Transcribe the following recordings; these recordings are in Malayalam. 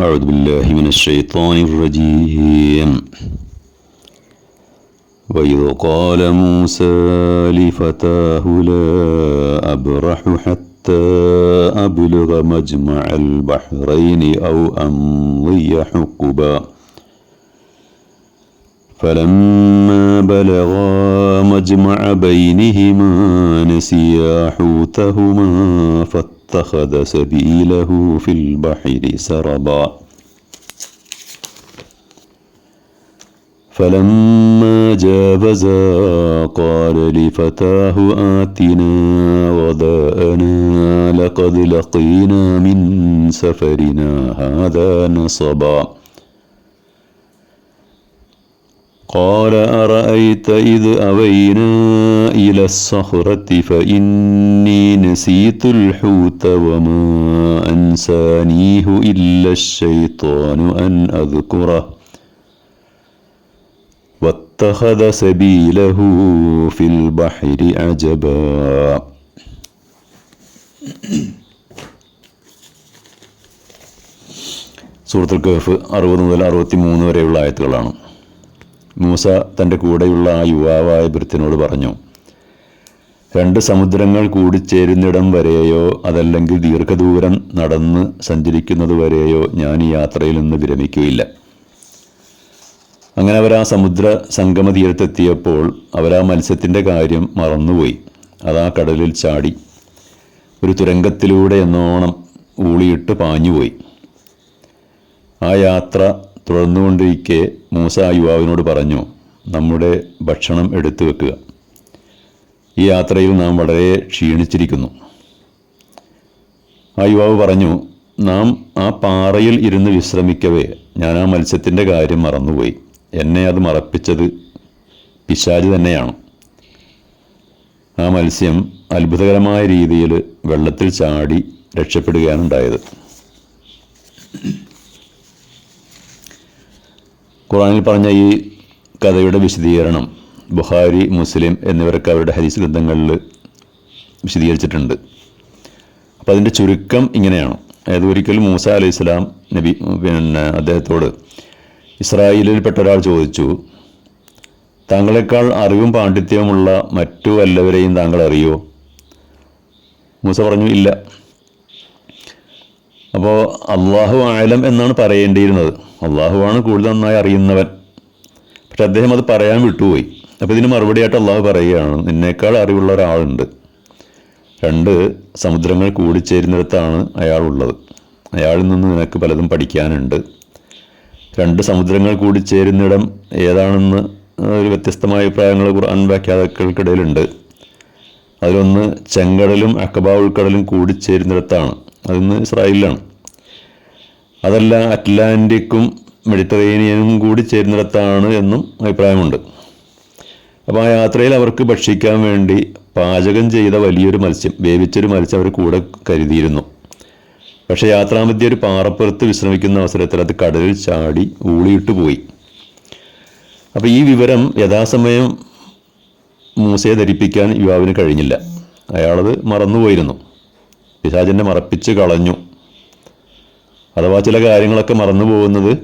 أعوذ بالله من الشيطان الرجيم. وإذ قال موسى لفتاه لا أبرح حتى أبلغ مجمع البحرين أو أمضي حقبا. فلما بلغا مجمع بينهما نسيا حوتهما فاتخذ سبيله في البحر سربا. فلما جاوزا قال لفتاه آتنا غداءنا لقد لقينا من سفرنا هذا نصبا. قال أرأيت إذ أوينا إلى الصخرة فإني نسيت الحوت وما أنسانيه إلا الشيطان أن أذكره واتخذ سبيله في البحر عجبا സൂറത്തുൽ കഹഫ് അറുപത് മുതൽ അറുപത്തി മൂന്ന് വരെയുള്ള ആയത്തുകളാണ് മൂസ തന്റെ കൂടെയുള്ള ആ യുവാവായ ഭൃത്തിനോട് പറഞ്ഞു രണ്ട് സമുദ്രങ്ങൾ കൂടിച്ചേരുന്നിടം വരെയോ അതല്ലെങ്കിൽ ദീർഘദൂരം നടന്ന് സഞ്ചരിക്കുന്നത് വരെയോ ഞാൻ ഈ യാത്രയിൽ നിന്ന് വിരമിക്കുകയില്ല. അങ്ങനെ അവർ ആ സമുദ്ര സംഗമ തീരത്തെത്തിയപ്പോൾ അവർ ആ മത്സ്യത്തിന്റെ കാര്യം മറന്നുപോയി. അതാ കടലിൽ ചാടി ഒരു തുരങ്കത്തിലൂടെ എന്നോണം ഊളിയിട്ട് പാഞ്ഞുപോയി. ആ യാത്ര തുടർന്നുകൊണ്ടിരിക്കെ മൂസ യുവാവിനോട് പറഞ്ഞു നമ്മുടെ ഭക്ഷണം എടുത്തു വെക്കുക. ഈ യാത്രയിൽ നാം വളരെ ക്ഷീണിച്ചിരിക്കുന്നു. ആ യുവാവ് പറഞ്ഞു നാം ആ പാറയിൽ ഇരുന്ന് വിശ്രമിക്കവേ ഞാൻ ആ മത്സ്യത്തിന്റെ കാര്യം മറന്നുപോയി. എന്നെ അത് മറപ്പിച്ചത് പിശാജ് തന്നെയാണ്. ആ മത്സ്യം അത്ഭുതകരമായ രീതിയിൽ വെള്ളത്തിൽ ചാടി രക്ഷപ്പെടുകയാണ് ഉണ്ടായത്. ഖുറാനിൽ പറഞ്ഞ ഈ കഥയുടെ വിശദീകരണം ബുഹാരി മുസ്ലിം എന്നിവരൊക്കെ അവരുടെ ഹരീസ് ഗ്രന്ഥങ്ങളിൽ വിശദീകരിച്ചിട്ടുണ്ട്. അപ്പോൾ അതിന്റെ ചുരുക്കം ഇങ്ങനെയാണ്. അതായത് ഒരിക്കലും മൂസ അലൈഹി സ്വലാം നബി പിന്നെ അദ്ദേഹത്തോട് ഇസ്രായേലിൽപ്പെട്ട ഒരാൾ ചോദിച്ചു താങ്കളെക്കാൾ അറിവും പാണ്ഡിത്യവുമുള്ള മറ്റു വല്ലവരെയും താങ്കൾ അറിയോ? മൂസ പറഞ്ഞു ഇല്ല. അപ്പോൾ അള്ളാഹു ആലം എന്നാണ് പറയേണ്ടിയിരുന്നത്. അള്ളാഹുവാണ് കൂടുതൽ നന്നായി അറിയുന്നവൻ. പക്ഷെ അദ്ദേഹം അത് പറയാൻ വിട്ടുപോയി. അപ്പോൾ ഇതിന് മറുപടിയായിട്ട് അള്ളാഹു പറയുകയാണ് നിന്നേക്കാൾ അറിവുള്ള ഒരാളുണ്ട്. രണ്ട് സമുദ്രങ്ങൾ കൂടിച്ചേരുന്നിടത്താണ് അയാളുള്ളത്. അയാളിൽ നിന്ന് നിനക്ക് പലതും പഠിക്കാനുണ്ട്. രണ്ട് സമുദ്രങ്ങൾ കൂടിച്ചേരുന്നിടം ഏതാണെന്ന് ഒരു വ്യത്യസ്തമായ അഭിപ്രായങ്ങൾ ഖുർആൻ വ്യാഖ്യാതാക്കൾക്കിടയിലുണ്ട്. അതിലൊന്ന് ചെങ്കടലും അക്കബ ഉൾക്കടലും കൂടിച്ചേരുന്നിടത്താണ്. അതിന്ന് ഇസ്രായേലിലാണ്. അതല്ല അറ്റ്ലാന്റിക്കും മെഡിറ്ററേനിയനും കൂടി ചേരുന്നിടത്താണ് എന്നും അഭിപ്രായമുണ്ട്. അപ്പോൾ ആ യാത്രയിൽ അവർക്ക് ഭക്ഷിക്കാൻ വേണ്ടി പാചകം ചെയ്ത വലിയൊരു മത്സ്യം വേവിച്ചൊരു മത്സ്യം അവർ കൂടെ കരുതിയിരുന്നു. പക്ഷേ യാത്രാമധ്യ ഒരു പാറപ്പുറത്ത് വിശ്രമിക്കുന്ന അവസരത്തിൽ അത് കടലിൽ ചാടി ഊളിയിട്ട് പോയി. അപ്പോൾ ഈ വിവരം യഥാസമയം മൂസയെ ധരിപ്പിക്കാൻ യുവാവിന് കഴിഞ്ഞില്ല. അയാളത് മറന്നുപോയിരുന്നു. പിശാചിനെ മറപ്പിച്ച് കളഞ്ഞു. അഥവാ ചില കാര്യങ്ങളൊക്കെ മറന്നു പോകുന്നത്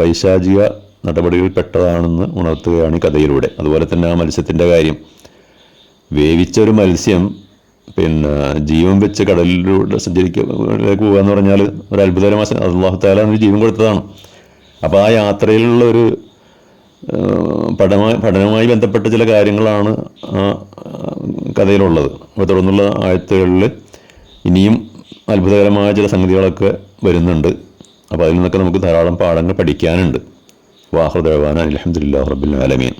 പൈശാചിക നടപടികളിൽ പെട്ടതാണെന്ന് ഉണർത്തുകയാണ് ഈ കഥയിലൂടെ. അതുപോലെ തന്നെ ആ മത്സ്യത്തിന്റെ കാര്യം. വേവിച്ച ഒരു മത്സ്യം പിന്നെ ജീവൻ വെച്ച് കടലിലൂടെ സഞ്ചരിക്കലേക്ക് പോകുക എന്ന് പറഞ്ഞാൽ ഒരു അത്ഭുതകരമായ അള്ളാഹു താല ജീവൻ കൊടുത്തതാണ്. അപ്പോൾ ആ യാത്രയിലുള്ള ഒരു പഠനമായി പഠനവുമായി ബന്ധപ്പെട്ട ചില കാര്യങ്ങളാണ് ആ കഥയിലുള്ളത്. അപ്പോൾ തുടർന്നുള്ള ആഴ്ചകളിൽ ഇനിയും അത്ഭുതകരമായ ചില സംഗതികളൊക്കെ വരുന്നുണ്ട്. അപ്പോൾ അതിൽ നിന്നൊക്കെ നമുക്ക് ധാരാളം പാഠങ്ങൾ പഠിക്കാനുണ്ട്. വാഹൃദേവാന അലഹമുല്ലാ റബുൽ ആലമീൻ.